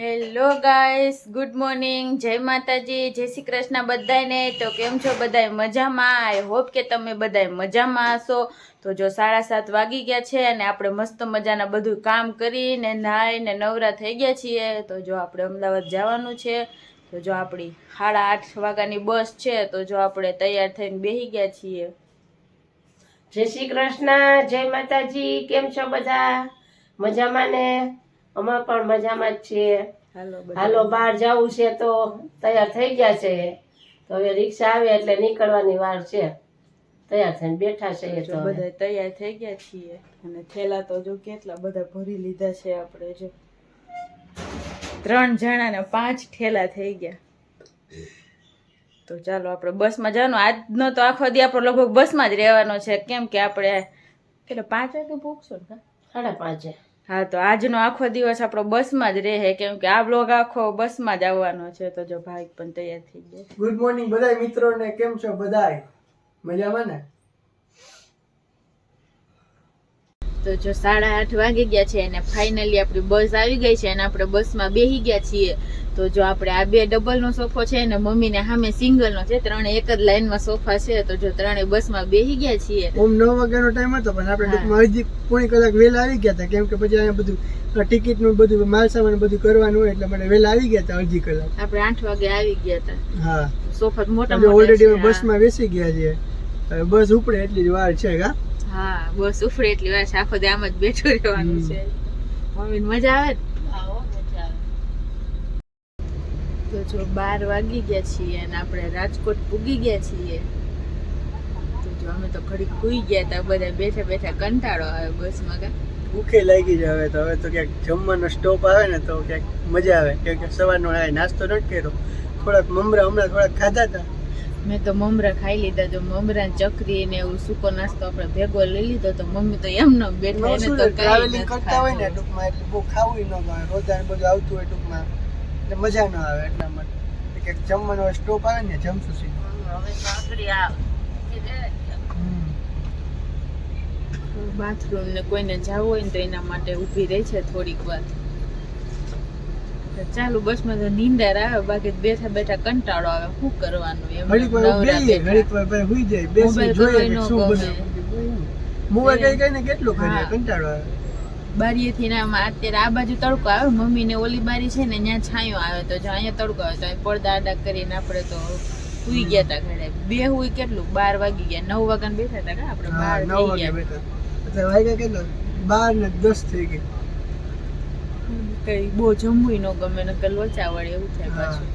Hello guys good morning જય માતાજી. જય શ્રી કૃષ્ણ બધાને તો કેમ છો બધાય? મજામાં? આઈ હોપ કે તમે બધાય મજામાં હશો. તો જો સાડા સાત વાગી ગયા છે અને આપણે મસ્ત મજાના બધું કામ કરીને નાહીને નવરા થઈ ગયા છીએ. તો જો આપણે અમદાવાદ જવાનું છે. તો જો આપણી સાડા આઠ વાગ્યાની બસ છે. તો જો આપણે તૈયાર થઈને બેસી ગયા છીએ. જય શ્રી કૃષ્ણ. જય માતાજી. કેમ છો બધા? મજામાં ને? અમે પણ મજામાં જ છીએ. હાલો હાલો બહાર જવું છે તો તૈયાર થઈ ગયા છે. તો હવે રિક્ષા આવે એટલે નીકળવાની વાર છે. તૈયાર થઈને બેઠા છે તો બધા તૈયાર થઈ ગયા છીએ. અને થેલા તો જો કેટલા બધા ભરી લીધા છે આપણે જો. ત્રણ જણા ને પાંચ ઠેલા થઈ ગયા. તો ચાલો આપણે બસમાં જવાનું. આજનો તો આખો દી આપણો લગભગ બસમાં જ રહેવાનો છે. કેમ કે આપણે કેટલે પાંચ વાગે ભૂખશો ને સાડા પાંચે. હા, તો આજનો આખો દિવસ આપણો બસમાં જ રહે. કેમ કે આ બ્લોગ આખો બસમાં જ આવવાનો છે, તો જો ભાઈ પણ તૈયાર થઈ ગયા. ગુડ મોર્નિંગ બધા મિત્રોને. કેમ છો? બધાય? મજામાં ને? તો જો સાડા આઠ વાગી ગયા છે અને ફાઇનલી આપણી બસ આવી ગઈ છે અને આપણે બસમાં બેસી ગયા છીએ. તો જો આપણે આ બે ડબલનો સોફો છે અને મમ્મીને સામે સિંગલનો છે ત્રણે એક જ લાઈનમાં સોફા છે તો જો ત્રણે બસમાં બેસી ગયા છીએ. ઓમ નવ વાગ્યાનો ટાઈમ હતો પણ આપણે હજી ટૂંકમાં અડધી પોણી કલાક વહેલા આવી ગયા હતા કેમ કે પછી અહીંયા બધું ટિકિટનું બધું માલ સામાન બધું કરવાનું હોય એટલે માટે વહેલા આવી ગયા હતા અડધી કલાક. આપણે આઠ વાગે આવી ગયા હતા. હા. સોફા મોટા ઓલરેડી બસમાં બેસી ગયા છીએ. બસ ઉપડે એટલી જ વાર છે હા? હા બસ ઉફરે એટલી વાર આખો દે આમ જ બેઠું રહેવાનું છે. મમ્મી મજા આવે તો જો બાર વાગી ગયા છીએ અને આપણે રાજકોટ પૂગી ગયા છીએ. તો જો અમે તો ઘડી કુઈ ગયા હતા. બધા બેઠા બેઠા કંટાળો આવે બસમાં કા. ભૂખે લાગી જાય હવે તો. હવે તો ક્યાંક જમવાનો સ્ટોપ આવે ને તો ક્યાંક મજા આવે. કેમ કે સવારનો નાસ્તો નથી કર્યો. થોડાક મમરા હમણાં થોડાક ખાધા હતા. મેં તો મમરા ખાઈ લીધા. તો મમરા ચકરી ને એવું સૂકો નાસ્તો આપણે ભેગો લઈ લીધો તો મમ્મી તો એમ ન બેઠા એને તો ટ્રાવેલિંગ કરતા હોય ને. ટૂંકમાં એટલે બહુ ખાવું ન ગમે રોજાને બધું આવતું હોય ટૂંકમાં. એટલે મજા ન આવે એટલા માટે. કે જમવાનો સ્ટોપ આવે ને જમશું સીધું. હવે કાકડી આવે. બાથરૂમ ને કોઈને જવું હોય ને તો એના માટે ઊભી રહે છે થોડીક વાર. ચાલુ બસમાં તો નીંદર આવે બાકી બેઠા બેઠા કંટાળો આવે. શું કરવાનું એમ? ઘડીક વાર બેસીએ ઘડીક વાર પછી હુઈ જાય બેસી જોઈએ કે શું બને મોબાઈલ કઈ કઈ ને કેટલું કરીએ કંટાળો આવે. બારીએથી ના આમ અત્યારે આ બાજુ તડકો આવે મમ્મી ને ઓલી બારી છે ને ત્યાં છાંયો આવે તો જો અહીંયા તડકો આવે તો પડદા આડા કરીને આપણે તો સુઈ ગયા હતા ઘરે. બે હુઈ કેટલું? બાર વાગી ગયા. નવ વાગ્યા બેઠા હતા આપણે? બાર નવ થઈ ગયા. બેઠા એટલે વાગ્યા કેટલા? બાર ને દસ થઈ ગઈ. કઈ બહુ જમવું ન ગમે ને કે લોચા વળે એવું થાય. પાછું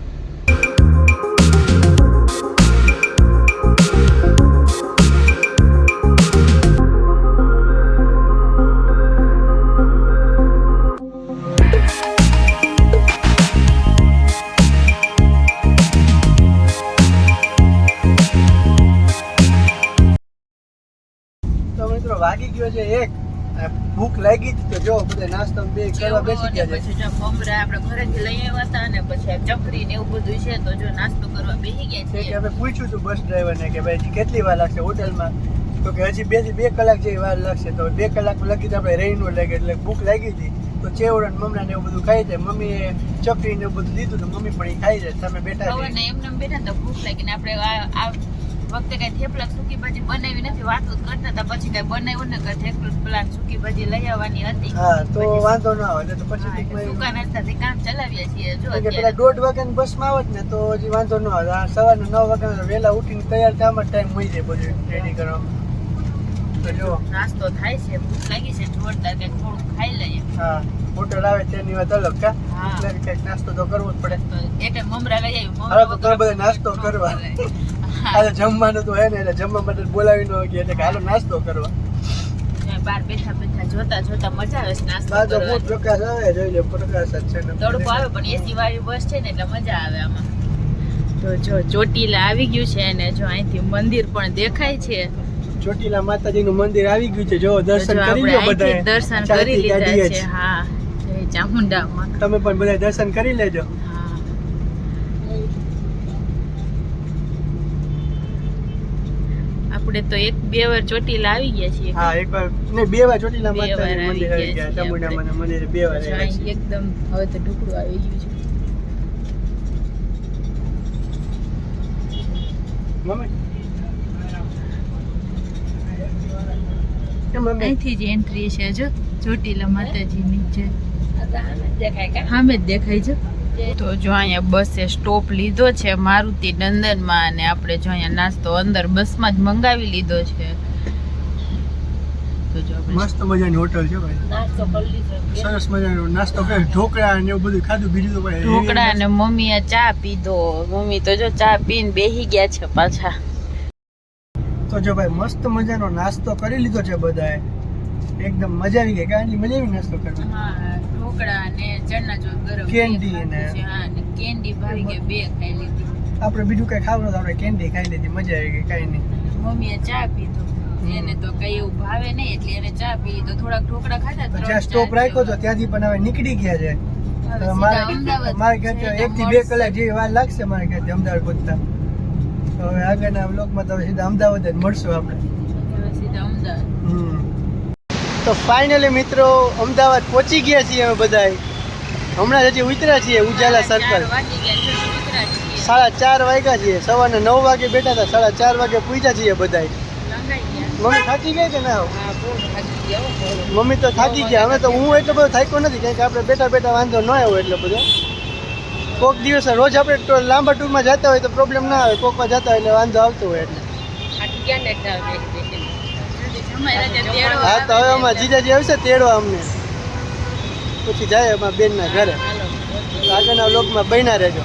લાગી તો જો બધા નાસ્તો બે કરવા બેસી ગયા પછી જો મમરા આપણે ઘરેથી લઈ આવ્યા હતા અને પછી ચકરી ને એવું બધું છે તો જો નાસ્તો કરવા બેસી ગયા છે કે અમે પૂછ્યું હતું બસ ડ્રાઈવરને કે ભાઈ કેટલી વાર લાગશે હોટલમાં? તો કે હજી બેથી બે કલાક જેવી વાર લાગશે. તો બે કલાક લગી તો આપણે રહી નું લાગે એટલે ભૂખ લાગી હતી. તો ચેવડો ને મમરા ને એવું બધું ખાઈ જાય. મમ્મીએ ચકરી ને એવું બધું લીધું તો મમ્મી પણ એ ખાઈ જાય. તમે બેઠા એમને બેઠા તો ભૂખ લાગી ને આપણે આ વખતે કઈ થેપલા સૂકી ભાજી બનાવી નથી વાતો કરતા હતા. પછી કઈ બનાવ્યું ને કઈ થેપલું પેલા સૂકી ભાજી લઈ આવવાની હતી. હા તો વાંધો ના આવે તો પછી સૂકા નાસ્તાથી કામ ચલાવીએ છીએ જો પેલા દોઢ વાગ્યાની બસમાં આવત ને તો હજી વાંધો ન આવે. સવારના નવ વાગ્યા વહેલા ઉઠીને તૈયાર થવામાં ટાઈમ મળી જાય બધું રેડી કરવા. તો જો. નાસ્તો થાય છે ભૂખ લાગી છે જોરદાર કે થોડું ખાઈ લઈએ. હા હોટલ આવે તેની વાત અલગ કા? એટલે કંઈક નાસ્તો તો કરવો જ પડે. એટલે મમરા લઈ આવી મમરા તો બધા નાસ્તો કરવા. આજે જમવાનું તો હે ને એટલે જમવા માટે બોલાવી ન ગયા એટલે હાલો નાસ્તો કરવા. બાર બેઠા બેઠા જોતા જોતા મજા આવે છે નાસ્તો બા તો બહુ પ્રકાશ આવે જોઈ લે પ્રકાશ જ છે ને. તડકો આવે પણ એસી વાળી બસ છે ને એટલે મજા આવે આમાં. તો જો ચોટીલા આવી ગયું છે અને જો અહીંથી મંદિર પણ દેખાય છે. ચોટીલા માતાજીનું મંદિર આવી ગયું છે જો દર્શન કરી લો અહીંથી દર્શન કરી લીધા છે હા. ચામુંડામાં. તમે પણ બધા દર્શન કરી લેજો હા આ આપણે તો એક બે વાર ચોટીલા આવી ગયા છીએ. હા એકવાર નહીં બે વાર ચોટીલા માતાજી મંદિર આવી ગયા ચામુંડા ચામુંડામાના મંદિરે બે વાર. એકદમ હવે તો ઢુકડું આવી ગયું છે. મમ્મી? અહીંથી જ એન્ટ્રી છે જો ચોટીલા માતાજીની છે હામે સામે જ દેખાય છે. તો જો અહીંયા બસે સ્ટોપ લીધો છે મારુતિ નંદનમાં અને આપણે જો અહીંયા નાસ્તો અંદર બસમાં જ મંગાવી લીધો છે. તો જો મસ્ત મજાની હોટલ છે ભાઈ. નાસ્તો કરી લીધો. સરસ મજાનો નાસ્તો કરે ઢોકળા ને એવું બધું ખાધું બીજું તો ભાઈ. ઢોકળા અને મમ્મીએ ચા પીધો. મમ્મી તો જો ચા પીને બેહી ગયા છે પાછા. તો જો ભાઈ મસ્ત મજાનો નાસ્તો કરી લીધો છે બધાએ. એકદમ મજા આવી ગઈ. કાંઈ મજા આવી નાસ્તો કરવાનો? હા. ઢોકળા ચણા ગરમ કેન્ડી ને- ખાધું છે. હા કેન્ડી ભાવી કે બે ખાઈ લીધી. આપણે બીજું કઈ ખાવું નતું આપણે કેન્ડી ખાઈ લીધી મજા આવી ગઈ કઈ નહીં. મમ્મીએ ચા પીધો. એને તો કઈ એવું ભાવે નહીં એટલે એને ચા પી તો થોડાક ઢોકળા ખાધા ત્રણ સ્ટોપ રાખ્યો તો ત્યાંથી પણ હવે નીકળી ગયા છે. મારે સીધા એક થી બે કલાક જેવી વાર લાગશે મારે ઘરથી અમદાવાદ પહોંચતા. તો હવે આગળના બ્લોકમાં તો સીધા અમદાવાદ જ મળશું આપણે. સીધા અમદાવાદ. હમ. તો ફાઇનલી મિત્રો અમદાવાદ પહોંચી ગયા છીએ અમે બધાય હમણાં હજી ઉતર્યા છીએ ઉજાલા સર્કલ. સાડા ચાર વાગ્યા છીએ સવારના નવ વાગે બેઠા હતા સાડા ચાર વાગે પૂજ્યા છીએ બધાય મમ્મી થાકી ગઈ કે ના. મમ્મી તો થાકી ગયા હવે તો હું એટલો બધો થાક્યો નથી કારણ કે આપણે બેઠા બેઠા વાંધો ન આવ્યો એટલો બધો. કોઈક દિવસ રોજ આપણે લાંબા ટૂરમાં જતા હોય તો પ્રોબ્લેમ ના આવે કોકમાં જતા હોય એટલે વાંધો આવતો હોય એટલે. હા તો હવે અમારા જીજાજી આવશે તેડવા અમને. પછી જાય અમારા બેનના ઘરે. આગળના લોકમાં બન્યા રહેજો.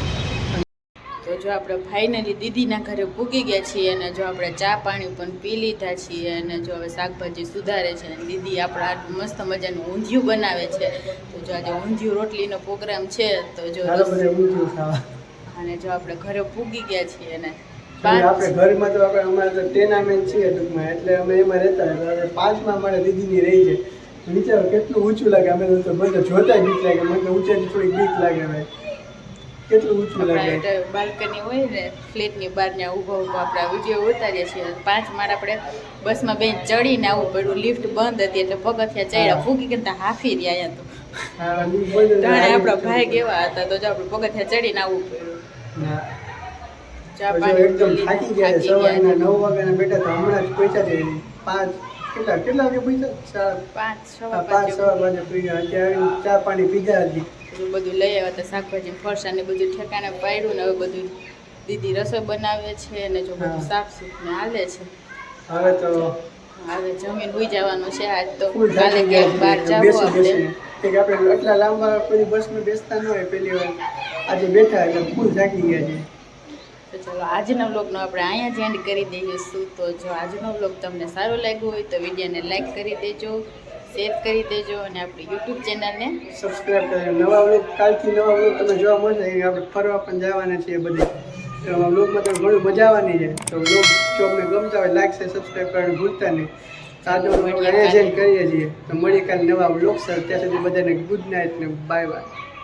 તો જો આપણે ફાઇનલી દીદીના ઘરે પૂગી ગયા છીએ અને જો આપણે ચા પાણી પણ પી લીધા છીએ અને જો હવે શાકભાજી સુધારે છે અને દીદી આપણા આટલું મસ્ત મજાનું ઊંધિયું બનાવે છે. તો જો આજે ઊંધિયું રોટલીનો પ્રોગ્રામ છે તો જો અને જો આપણે ઘરે પૂગી ગયા છીએ અને આપણે ઘરમાં તો આપણે અમારે તો ટેનામેન્ટ છીએ ટૂંકમાં એટલે અમે એમાં રહેતા હવે પાંચમાં અમારે દીદીની રહી છે. વિચારો કેટલું ઊંચું લાગે અમે તો બધા જોતા બીક લાગે. મને તો ઊંચાઈથી થોડીક બીક લાગે હવે. કેટલું ઊંચું લાગે? બાલ્કની હોય ને ફ્લેટની બહાર ત્યાં ઊભા ઊભા આપણે વીડિયો ઉતારીએ છીએ. પાંચ માળ આપણે બસમાં બેન ચડીને આવવું પડ્યું. લિફ્ટ બંધ હતી એટલે પગથિયા ચડ્યા ફૂકી કરતા હાફી રહ્યા અહીંયા તો. આવી આપણા ભાઈ કેવા હતા તો જો આપણે પગથિયા ચડીને આવવું પડ્યું. એકદમ થાકી ગયા સવારના નવ વાગ્યાના બેઠા તો હમણાં જ છે. પાંચ કેટલા કેટલા વાગે સાડા પાંચ પાંચ સવા વાગે પીધા અત્યારે ચા પાણી પીધા હતી બધું લઈ આવ્યા હતા શાકભાજી ફરસાણ ને બધું ઠેકાણે પાડ્યું ને હવે બધું દીદી રસોઈ બનાવે છે અને જો બધું સાફ સુફ ને હાલે છે. હવે તો હવે જમીન હોઈ જવાનું છે આજ તો. કાલે ક્યાંક બહાર જવું આપણે. કે આપણે આટલા લાંબા બધી બસમાં બેસતા ન હોય પેલી વાર. આજે બેઠા એટલે ફૂલ થાકી ગયા છે. તો ચાલો આજનો વ્લોગનો આપણે અહીંયા જ એન્ડ કરી દઈશું. તો જો આજનો વ્લોગ તમને સારો લાગ્યો હોય તો વિડીયોને લાઇક કરી દેજો શેર કરી દેજો અને આપણી યુટ્યુબ ચેનલને સબસ્ક્રાઈબ કરજો નવા વ્લોગ કાલથી નવા વ્લોગ તમને જોવા મળશે. આપણે ફરવા પણ જવાના છીએ બધે. તો વ્લોગમાં તો ઘણું મજા આવવાની છે. તો વ્લોગ જો અમને ગમતા હોય લાઈક છે સબસ્ક્રાઇબ કરવાનું ભૂલતા નહીં. અહીંયા જ કરીએ છીએ. તો મળીએ કાલે નવા વ્લોગ સર ત્યાં સુધી બધાને ગુડ નાઇટ ને બાય બાય